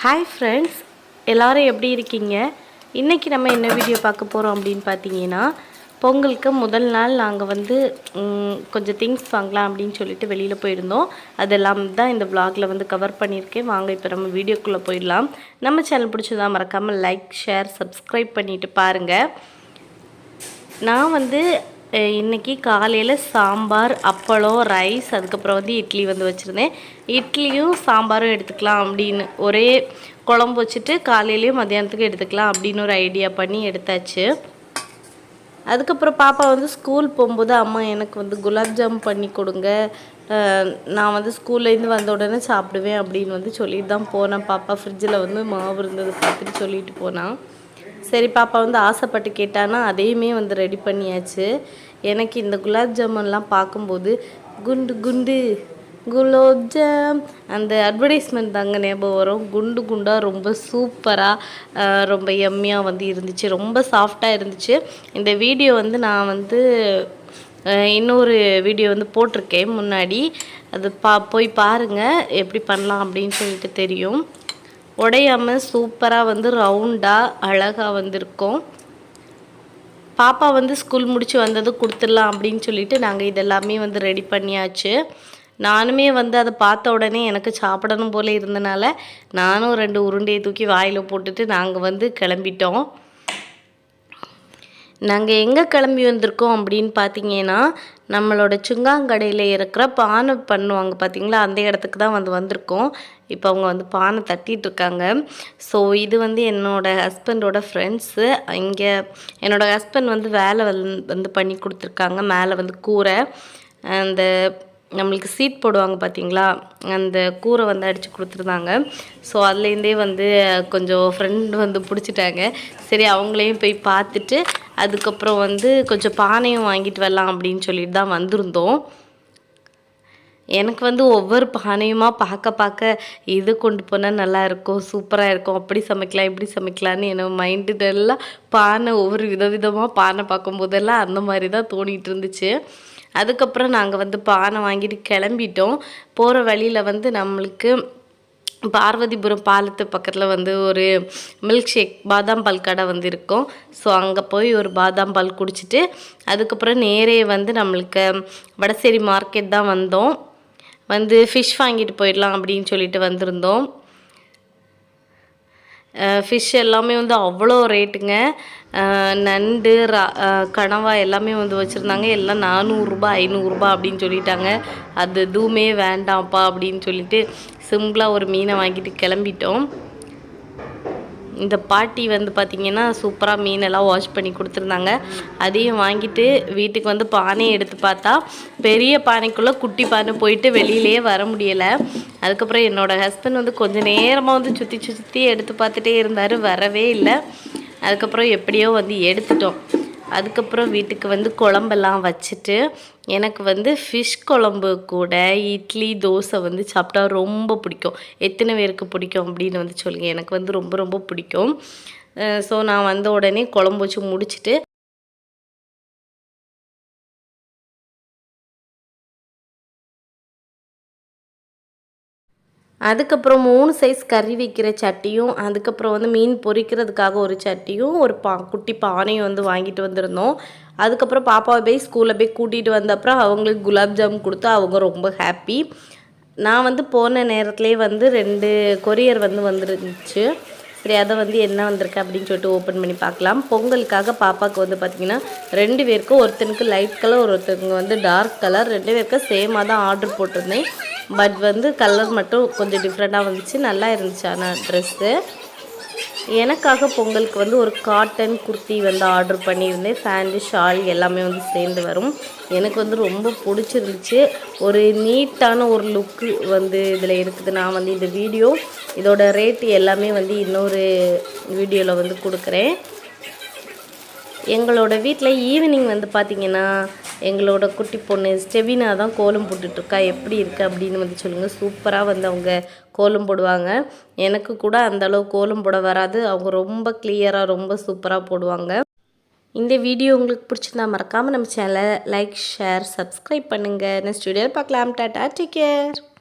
Hi friends எல்லோரும் எப்படி இருக்கீங்க? இன்றைக்கி நம்ம என்ன வீடியோ பார்க்க போகிறோம் அப்படின்னு பார்த்தீங்கன்னா பொங்கலுக்கு முதல் நாள் நாங்கள் வந்து கொஞ்சம் திங்ஸ் வாங்கலாம் அப்படின்னு சொல்லிட்டு வெளியில் போயிருந்தோம். அதெல்லாம் தான் இந்த vlogல வந்து கவர் பண்ணியிருக்கேன். வாங்க இப்போ நம்ம வீடியோக்குள்ளே போயிடலாம். நம்ம சேனல் பிடிச்சதா மறக்காமல் லைக் ஷேர் சப்ஸ்கிரைப் பண்ணிவிட்டு பாருங்கள் நான் வந்து இன்றைக்கி காலையில் சாம்பார் அப்பளம் ரைஸ் அதுக்கப்புறம் வந்து இட்லி வந்து வச்சுருந்தேன். இட்லியும் சாம்பாரும் எடுத்துக்கலாம் அப்படின்னு ஒரே குழம்பு வச்சுட்டு காலையிலையும் மத்தியானத்துக்கு எடுத்துக்கலாம் அப்படின்னு ஒரு ஐடியா பண்ணி எடுத்தாச்சு. அதுக்கப்புறம் பாப்பா வந்து ஸ்கூல் போகும்போது அம்மா எனக்கு வந்து குலாப் ஜாம் பண்ணி கொடுங்க. நான் வந்து ஸ்கூல்லேருந்து வந்த உடனே சாப்பிடுவேன் அப்படின்னு வந்து சொல்லிட்டு தான் போனேன். பாப்பா ஃப்ரிட்ஜில் வந்து மாவு இருந்தது பார்த்துட்டு சொல்லிட்டு போனான். சரி பாப்பா வந்து ஆசைப்பட்டு கேட்டானா அதையுமே வந்து ரெடி பண்ணியாச்சு. எனக்கு இந்த குலாப் ஜாமுன்லாம் பார்க்கும்போது குண்டு குண்டு குலோப் ஜாம் அந்த அட்வர்டைஸ்மெண்ட் தாங்க ஞாபகம் வரும். குண்டு குண்டாக ரொம்ப சூப்பராக ரொம்ப எம்மியாக வந்து இருந்துச்சு. ரொம்ப சாஃப்டாக இருந்துச்சு. இந்த வீடியோ வந்து நான் வந்து இன்னொரு வீடியோ வந்து போட்டிருக்கேன் முன்னாடி. அது பா போய் பாருங்கள் எப்படி பண்ணலாம் அப்படின்னு சொல்லிட்டு தெரியும். உடையாமல் சூப்பராக வந்து ரவுண்டாக அழகாக வந்திருக்கும். பாப்பா வந்து ஸ்கூல் முடிச்சு வந்தது கொடுத்துடலாம் அப்படின்னு சொல்லிட்டு நாங்கள் இதெல்லாமே வந்து ரெடி பண்ணியாச்சு. நானுமே வந்து அதை பார்த்த உடனே எனக்கு சாப்பிடணும் போல இருந்தனால நானும் ரெண்டு உருண்டையை தூக்கி வாயில் போட்டுட்டு நாங்கள் வந்து கிளம்பிட்டோம். நாங்கள் எங்கே கிளம்பி வந்திருக்கோம் அப்படின்னு பார்த்தீங்கன்னா நம்மளோட சுங்காங்கடையில் இருக்கிற பானை பண்ணுவாங்க பார்த்தீங்களா அந்த இடத்துக்கு தான் வந்து வந்திருக்கோம். இப்போ அவங்க வந்து பானை தட்டிகிட்டு இருக்காங்க ஸோ இது வந்து என்னோட ஹஸ்பண்டோட ஃப்ரெண்ட்ஸு இங்கே என்னோட ஹஸ்பண்ட் வந்து வேலை வந்து வந்து பண்ணி கொடுத்துருக்காங்க. மேலே வந்து கூரை. அந்த நம்மளுக்கு சீட் போடுவாங்க பார்த்தீங்களா அந்த கூரை வந்து அடித்து கொடுத்துருந்தாங்க. ஸோ அதுலேருந்தே வந்து கொஞ்சம் ஃப்ரெண்ட் வந்து பிடிச்சிட்டாங்க. சரி அவங்களையும் போய் பார்த்துட்டு அதுக்கப்புறம் வந்து கொஞ்சம் பானையும் வாங்கிட்டு வரலாம் அப்படின்னு சொல்லிட்டு தான் வந்திருந்தோம். எனக்கு வந்து ஒவ்வொரு பானையுமா பார்க்க பார்க்க இது கொண்டு போனால் நல்லாயிருக்கும் சூப்பராக இருக்கும் அப்படி சமைக்கலாம் இப்படி சமைக்கலான்னு என்னோட மைண்டு எல்லாம் பானை ஒவ்வொரு விதவிதமாக பானை பார்க்கும்போதெல்லாம் அந்த மாதிரி தான் தோணிகிட்டு இருந்துச்சு. அதுக்கப்புறம் நாங்கள் வந்து பானை வாங்கிட்டு கிளம்பிட்டோம். போகிற வழியில் வந்து நம்மளுக்கு பார்வதிபுரம் பாலத்து பக்கத்தில் வந்து ஒரு மில்க் ஷேக் பாதாம் பால் கடை வந்து இருக்கும். ஸோ அங்கே போய் ஒரு பாதாம் பால் குடிச்சிட்டு அதுக்கப்புறம் நேரே வந்து நம்மளுக்கு வடசேரி மார்க்கெட் தான் வந்தோம். வந்து ஃபிஷ் வாங்கிட்டு போயிடலாம் அப்படின்னு சொல்லிட்டு வந்திருந்தோம். ஃபிஷ் எல்லாமே வந்து அவ்வளோ ரேட்டுங்க நண்டு ரா அஹ் கனவா எல்லாமே வந்து வச்சுருந்தாங்க. எல்லாம் நானூறுரூபா ஐநூறுரூபா அப்படின்னு சொல்லிட்டாங்க. அது எதுவுமே வேண்டாம்ப்பா அப்படின்னு சொல்லிட்டு சிம்பிளாக ஒரு மீனை வாங்கிட்டு கிளம்பிட்டோம். இந்த பாட்டி வந்து பார்த்திங்கன்னா சூப்பராக மீனெல்லாம் வாஷ் பண்ணி கொடுத்துருந்தாங்க. அதையும் வாங்கிட்டு வீட்டுக்கு வந்து பானையை எடுத்து பார்த்தா பெரிய பானைக்குள்ளே குட்டி பானை போயிட்டு வெளியிலேயே வர முடியலை. அதுக்கப்புறம் என்னோடய ஹஸ்பண்ட் வந்து கொஞ்சம் நேரமாக வந்து சுற்றி சுற்றி எடுத்து பார்த்துட்டே இருந்தார் வரவே இல்லை. அதுக்கப்புறம் எப்படியோ வந்து எடுத்துட்டோம். அதுக்கப்புறம் வீட்டுக்கு வந்து குழம்பெல்லாம் வச்சுட்டு எனக்கு வந்து ஃபிஷ் குழம்பு கூட இட்லி தோசை வந்து சாப்பிட்டா ரொம்ப பிடிக்கும். எத்தனை பேருக்கு பிடிக்கும் அப்படின்னு வந்து சொல்லுங்கள் எனக்கு வந்து ரொம்ப ரொம்ப பிடிக்கும். ஸோ நான் வந்த உடனே குழம்பு வச்சு முடிச்சுட்டு அதுக்கப்புறம் மூணு சைஸ் கறி வைக்கிற சட்டியும் அதுக்கப்புறம் வந்து மீன் பொரிக்கிறதுக்காக ஒரு சட்டியும் ஒரு பா குட்டி பானையும் வந்து வாங்கிட்டு வந்திருந்தோம். அதுக்கப்புறம் பாப்பாவை போய் ஸ்கூலில் போய் கூட்டிகிட்டு வந்த அப்புறம் அவங்களுக்கு குலாப் ஜாம் கொடுத்து அவங்க ரொம்ப ஹாப்பி நான் வந்து போன நேரத்துலேயே வந்து ரெண்டு கொரியர் வந்து வந்துருந்துச்சு. சரி அதை வந்து என்ன வந்திருக்கு அப்படின்னு சொல்லிட்டு ஓப்பன் பண்ணி பார்க்கலாம். பொங்கலுக்காக பாப்பாவுக்கு வந்து பார்த்திங்கன்னா ரெண்டு பேருக்கும் ஒருத்தனுக்கு லைட் கலர் ஒருத்தனுக்கு வந்து டார்க் கலர் ரெண்டு பேருக்கும் சேமாக தான் ஆர்டர் போட்டிருந்தேன். பட் வந்து கலர் மட்டும் கொஞ்சம் டிஃப்ரெண்ட்டாக வந்துச்சு. நல்லா இருந்துச்சு ஆனால் ட்ரெஸ்ஸு எனக்காக பொங்கலுக்கு வந்து ஒரு காட்டன் குர்த்தி வந்து ஆர்டர் பண்ணியிருந்தேன். ஃபேண்டு ஷால் எல்லாமே வந்து சேர்ந்து வரும். எனக்கு வந்து ரொம்ப பிடிச்சிருந்துச்சு. ஒரு நீட்டான ஒரு லுக்கு வந்து இதில் இருக்குது. நான் வந்து இந்த வீடியோ இதோட ரேட்டு எல்லாமே வந்து இன்னொரு வீடியோவில் வந்து கொடுக்குறேன். எங்களோட வீட்டில் ஈவினிங் வந்து பார்த்திங்கன்னா எங்களோட குட்டி பொண்ணு ஸ்டெவினா தான் கோலம் போட்டுட்ருக்கா. எப்படி இருக்குது அப்படின்னு வந்து சொல்லுங்கள் சூப்பராக வந்து அவங்க கோலம் போடுவாங்க. எனக்கு கூட அந்தளவு கோலம் போட வராது. அவங்க ரொம்ப கிளியராக ரொம்ப சூப்பராக போடுவாங்க. இந்த வீடியோ உங்களுக்கு பிடிச்சிருந்தா மறக்காமல் நம்ம சேனலை லைக் ஷேர் சப்ஸ்கிரைப் பண்ணுங்கள் நெக்ஸ்ட் வீடியோ பார்க்கலாம். Tata take care